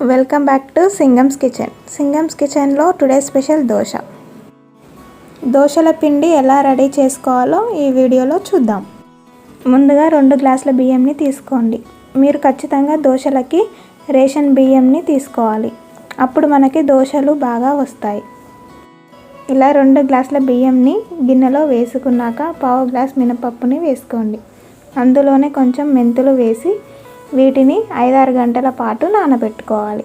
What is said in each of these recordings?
Welcome back to Singam's kitchen Singam's కిచెన్లో today special dosa. దోశల పిండి ఎలా రెడీ చేసుకోవాలో ఈ వీడియోలో చూద్దాం. ముందుగా రెండు గ్లాసుల బియ్యంని తీసుకోండి. మీరు ఖచ్చితంగా దోశలకి రేషన్ బియ్యంని తీసుకోవాలి. అప్పుడు మనకి దోశలు బాగా వస్తాయి. ఇలా రెండు గ్లాసుల బియ్యంని గిన్నెలో వేసుకున్నాక పావు గ్లాస్ మినపప్పుని వేసుకోండి. అందులోనే కొంచెం మెంతులు వేసి వీటిని ఐదారు గంటల పాటు నానబెట్టుకోవాలి.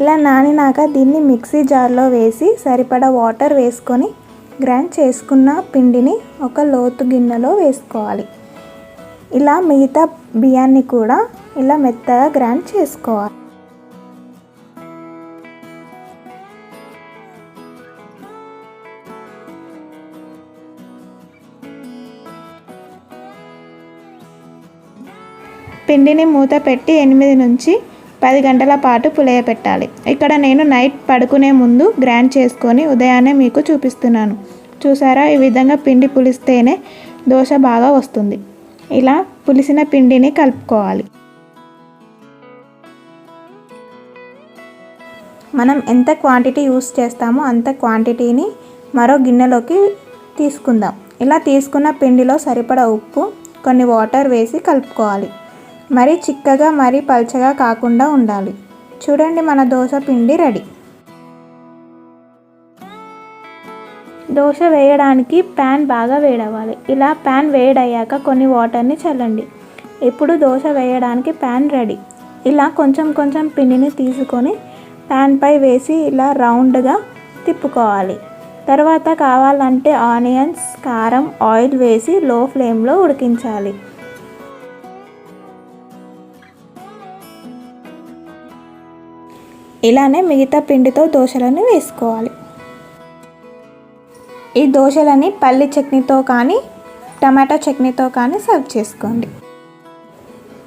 ఇలా నానినాక దీన్ని మిక్సీ జార్లో వేసి సరిపడా వాటర్ వేసుకొని గ్రైండ్ చేసుకున్న పిండిని ఒక లోతు గిన్నెలో వేసుకోవాలి. ఇలా మిగతా బియ్యాన్ని కూడా ఇలా మెత్తగా గ్రైండ్ చేసుకోవాలి. పిండిని మూత పెట్టి ఎనిమిది నుంచి పది గంటల పాటు పులియపెట్టాలి ఇక్కడ నేను నైట్ పడుకునే ముందు గ్రైండ్ చేసుకొని ఉదయాన్నే మీకు చూపిస్తున్నాను. చూసారా? ఈ విధంగా పిండి పులిస్తేనే దోశ బాగా వస్తుంది. ఇలా పులిసిన పిండిని కలుపుకోవాలి. మనం ఎంత క్వాంటిటీ యూస్ చేస్తామో అంత క్వాంటిటీని మరో గిన్నెలోకి తీసుకుందాం. ఇలా తీసుకున్న పిండిలో సరిపడా ఉప్పు కొన్ని వాటర్ వేసి కలుపుకోవాలి. మరీ చిక్కగా మరీ పల్చగా కాకుండా ఉండాలి. చూడండి మన దోశ పిండి రెడీ. దోశ వేయడానికి ప్యాన్ బాగా వేడవ్వాలి. ఇలా ప్యాన్ వేడయ్యాక కొన్ని వాటర్ని చల్లండి. ఇప్పుడు దోశ వేయడానికి ప్యాన్ రెడీ. ఇలా కొంచెం కొంచెం పిండిని తీసుకొని ప్యాన్పై వేసి ఇలా రౌండ్గా తిప్పుకోవాలి. తర్వాత కావాలంటే ఆనియన్స్ కారం ఆయిల్ వేసి లో ఫ్లేమ్లో ఉడికించాలి. ఇలానే మిగతా పిండితో దోశలను వేసుకోవాలి. ఈ దోశలని పల్లి చట్నీతో కానీ టమాటో చట్నీతో కానీ సర్వ్ చేసుకోండి.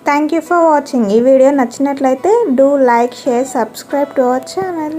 థ్యాంక్ యూ ఫర్ వాచింగ్ ఈ వీడియో నచ్చినట్లయితే do like share subscribe to our channel